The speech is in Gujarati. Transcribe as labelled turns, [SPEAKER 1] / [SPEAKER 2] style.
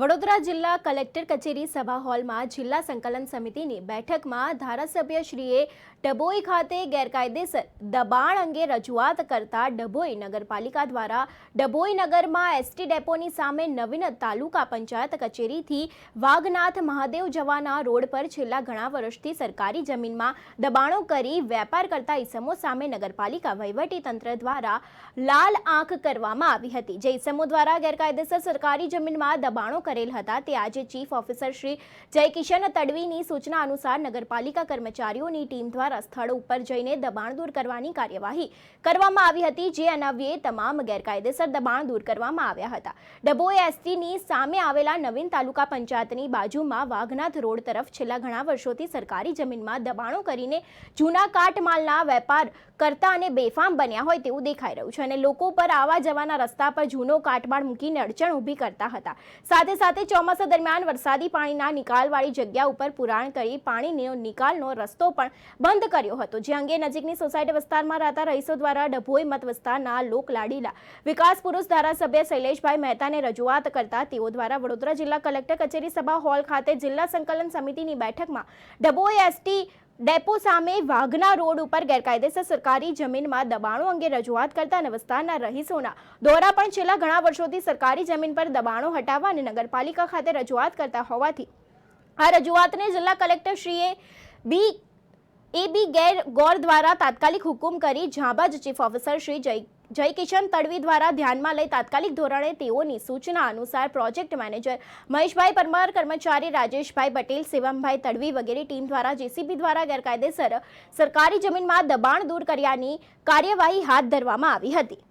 [SPEAKER 1] વડોદરા જિલ્લા કલેક્ટર કચેરી સભા હોલમાં જિલ્લા સંકલન સમિતિની બેઠકમાં ધારાસભ્યશ્રીએ ડભોઈ ખાતે ગેરકાયદેસર દબાણ અંગે રજૂઆત કરતા ડભોઈ નગરપાલિકા દ્વારા ડભોઈ નગરમાં એસટી ડેપોની સામે નવીન તાલુકા પંચાયત કચેરીથી વાઘનાથ મહાદેવ જવાના રોડ પર છેલ્લા ઘણા વર્ષથી સરકારી જમીનમાં દબાણો કરી વેપાર કરતા ઇસમો સામે નગરપાલિકા વહીવટી તંત્ર દ્વારા લાલ આંખ કરવામાં આવી હતી. જે ઇસમો દ્વારા ગેરકાયદેસર સરકારી જમીનમાં દબાણો કરેલ હતા. તે આજે ચીફ ઓફિસર શ્રી જયકિશન તડવીની સૂચના અનુસાર નગરપાલિકા કર્મચારીઓની ટીમ દ્વારા સ્થળ ઉપર જઈને દબાણ દૂર કરવાની કાર્યવાહી કરવામાં આવી હતી, જે અનાવ્યે તમામ ગેરકાયદેસર દબાણ દૂર કરવામાં આવ્યા હતા. ડભોઈ એસટીની સામે આવેલા નવીન તાલુકા પંચાયતની બાજુમાં વાઘનાથ રોડ તરફ છેલ્લા ઘણા વર્ષોથી સરકારી જમીનમાં દબાણો કરીને જૂના કાટમાલના વેપાર કરતા અને બેફામ બન્યા હોય તેવું દેખાઈ રહ્યું છે અને લોકો પર આવા જવાના રસ્તા પર જૂનો કાટમાળ મૂકીને અડચણ ઊભી કરતા હતા. સાથે સાથે ચોમાસા દરમિયાન વરસાદી પાણીના નિકાલવાળી જગ્યા ઉપર પુરાણ કરી પાણીનો નિકાલનો રસ્તો પણ બંધ કર્યો હતો. જે અંગે નજીકની સોસાયટી વિસ્તારમાં રહેતા રહીશો દ્વારા ડભોઈ મત વિસ્તારના લોકલાડીલા વિકાસ પુરુષ ધારાસભ્ય શૈલેષભાઈ મહેતાને રજૂઆત કરતા તેઓ દ્વારા વડોદરા જિલ્લા કલેક્ટર કચેરી સભા હોલ ખાતે જિલ્લા સંકલન સમિતિની બેઠકમાં ડભોઈ એસટી ડેપો સામે વાઘના રોડ ઉપર ગેરકાયદેસર સરકારી જમીનમાં દબાણો અંગે રજૂઆત કરતા અને વિસ્તારના રહીશોના દ્વારા પણ છેલ્લા ઘણા વર્ષોથી સરકારી જમીન પર દબાણો હટાવવા અને નગરપાલિકા ખાતે રજૂઆત કરતા હોવાથી આ રજૂઆતને જિલ્લા કલેક્ટરશ્રીએ બી એ બી ગેર ગોર દ્વારા તાત્કાલિક હુકુમ કરી ઝાંબા ચીફ ઓફિસર શ્રી જય જયકિશન તડવી દ્વારા ધ્યાનમાં લઈ તાત્કાલિક ધોરણે તેઓની સૂચના અનુસાર પ્રોજેક્ટ મેનેજર મહેશભાઈ પરમાર, કર્મચારી રાજેશભાઈ પટેલ, શિવમભાઈ તડવી વગેરે ટીમ દ્વારા જેસીબી દ્વારા ગેરકાયદેસર સરકારી જમીનમાં દબાણ દૂર કર્યાની કાર્યવાહી હાથ ધરવામાં આવી હતી.